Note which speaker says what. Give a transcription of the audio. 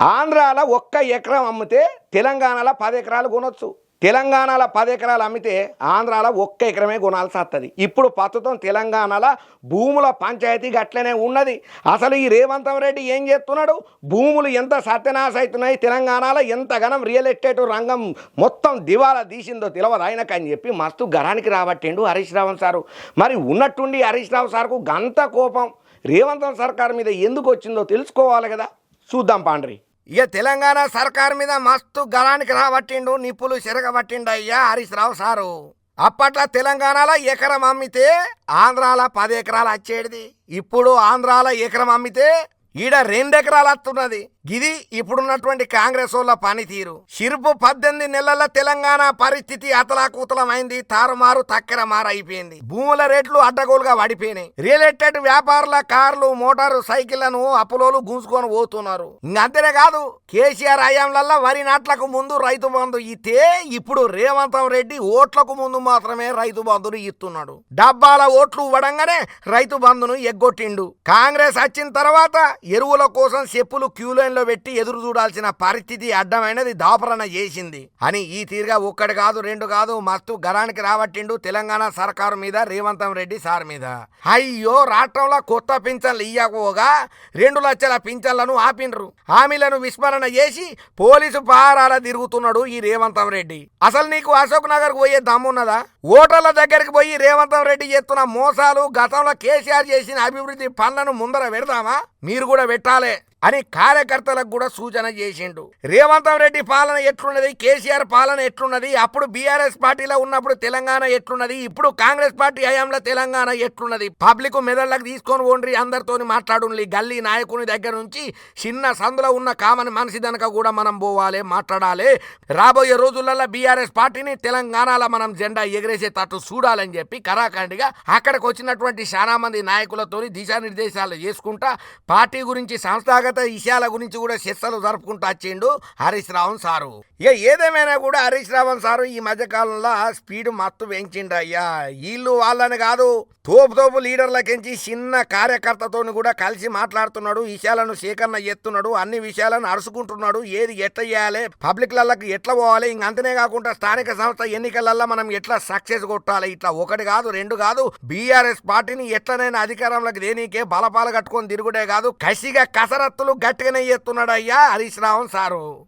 Speaker 1: ఆంధ్రాలో ఒక్క ఎకరం అమ్మితే తెలంగాణలో పది ఎకరాలు కొనొచ్చు. తెలంగాణలో పది ఎకరాలు అమ్మితే ఆంధ్రాలో ఒక్క ఎకరమే కొనాల్సి వస్తుంది ఇప్పుడు ప్రస్తుతం తెలంగాణలో భూముల పంచాయతీ గట్లనే ఉన్నది. అసలు ఈ రేవంత్ రెడ్డి ఏం చేస్తున్నాడు? భూములు ఎంత సత్యనాశ అవుతున్నాయి? తెలంగాణలో ఎంతగానం రియల్ ఎస్టేట్ రంగం మొత్తం దివాలా తీసిందో తెలియదు ఆయనకు అని చెప్పి మస్తు గరానికి రాబట్టిండు హరీష్ రావణ్ సారు. మరి ఉన్నట్టుండి హరీష్ రావు సార్కు గంత కోపం. రేవంత్ సర్కార్ మీద ఎందుకు వచ్చిందో తెలుసుకోవాలి కదా. చూద్దాం పాండ్రి. ఇక తెలంగాణ సర్కార్ మీద మస్తు గలానికి రాబట్టిండు నిప్పులు చెరగబట్టిండు అయ్యా హరీష్ రావు సారు. అప్పట్లో తెలంగాణలో ఎకరం అమ్మితే ఆంధ్రాలో పది ఎకరాలు వచ్చేది ఇప్పుడు ఆంధ్రాల ఎకరం అమ్మితే ఈడ రెండు ఎకరాలు వస్తున్నది ఇది ఇప్పుడున్నటువంటి కాంగ్రెస్ వాళ్ళ పనితీరు. సిరుపు పద్దెనిమిది నెలల తెలంగాణ పరిస్థితి అతలాకుతలమైంది తారుమారు తక్కెర అయిపోయింది భూముల రేట్లు అడ్డగోలుగా పడిపోయినాయి. రియల్ ఎస్టేట్ వ్యాపారుల కార్లు మోటారు సైకిళ్ళను అప్పులోలు గుంజుకొని పోతున్నారు. ఇంకంతేనే కాదు కేసీఆర్ హయాంలల్లా వరి నాట్లకు ముందు రైతు బంధు ఇస్తే ఇప్పుడు రేవంతం రెడ్డి ఓట్లకు ముందు మాత్రమే రైతు బంధును ఇస్తున్నాడు డబ్బాల ఓట్లు ఇవ్వడంగానే రైతు బంధును ఎగ్గొట్టిండు. కాంగ్రెస్ వచ్చిన తర్వాత ఎరువుల కోసం చెప్పులు క్యూ లైన్ పెట్టి ఎదురు చూడాల్సిన పరిస్థితి అడ్డమైనది దాపరణ చేసింది. అని ఈ తీరుగా ఒక్కడు కాదు రెండు కాదు మస్తు గరానికి రాబట్టిండు తెలంగాణ సర్కారు మీద రేవంతం రెడ్డి సార్ మీద. అయ్యో రాష్ట్రంలో కొత్త పింఛన్లు ఇయ్యకపోగా రెండు లక్షల పింఛన్లను ఆపిండ్రు. హామీలను విస్మరణ చేసి పోలీసు పహారాల తిరుగుతున్నాడు ఈ రేవంతం రెడ్డి. అసలు నీకు అశోక్ నగర్ పోయే దమ్మున్నదా? ఓటర్ల దగ్గరికి పోయి రేవంతం రెడ్డి చేస్తున్న మోసాలు గతంలో కేసీఆర్ చేసిన అభివృద్ధి పనులను ముందర పెడదామా? మీరు కూడా పెట్టాలి. అని కార్యకర్తలకు కూడా సూచన చేసిండు. రేవంతం రెడ్డి పాలన ఎట్లున్నది? కేసీఆర్ పాలన ఎట్లున్నది? అప్పుడు బీఆర్ఎస్ పార్టీలో ఉన్నప్పుడు తెలంగాణ ఎట్లున్నది? ఇప్పుడు కాంగ్రెస్ పార్టీ హయాంలో తెలంగాణ ఎట్లున్నది? పబ్లిక్ మెదళ్ళకి తీసుకొని ఓండ్రి అందరితోని మాట్లాడుండి గల్లీ నాయకుని దగ్గర నుంచి చిన్న సందులో ఉన్న కామన్ మనిషి దనక కూడా మనం పోవాలి మాట్లాడాలి. రాబోయే రోజులలో బీఆర్ఎస్ పార్టీని తెలంగాణలో మనం జెండా ఎగరేసే తట్టు చూడాలని చెప్పి కరాఖండిగా అక్కడికి వచ్చినటువంటి చాలా మంది నాయకులతోని దిశానిర్దేశాలు చేసుకుంటా పార్టీ గురించి సంస్థాగత విషయాల గురించి కూడా చర్చలు జరుపుకుంటూ వచ్చిండు హరీష్ రావణ్ సారు. ఇక ఏదేమైనా కూడా హరీష్ రావణ్ సారు ఈ మధ్య కాలంలో స్పీడ్ మత్తు పెంచిండు అయ్యా. వీళ్ళు వాళ్ళని కాదు తోపు తోపు లీడర్లకించి చిన్న కార్యకర్తతోని కూడా కలిసి మాట్లాడుతున్నాడు విషయాలను సేకరణ చేస్తున్నాడు అన్ని విషయాలను అరుచుకుంటున్నాడు ఏది ఎట్లా చేయాలి పబ్లిక్లకి ఎట్లా పోవాలి ఇంక అంతనే కాకుండా స్థానిక సంస్థ ఎన్నికలల్లో మనం ఎట్లా సక్సెస్ కొట్టాలి ఇట్లా ఒకటి కాదు రెండు కాదు బీఆర్ఎస్ పార్టీని ఎట్లనైనా అధికారంలోకి దేనికే బలపాలు కట్టుకొని తిరుగుడే కాదు కసిగా కసరత్ కసరత్తులు గట్టిగానే చేస్తున్నాడు అయ్యా హరీష్ రావు సారు.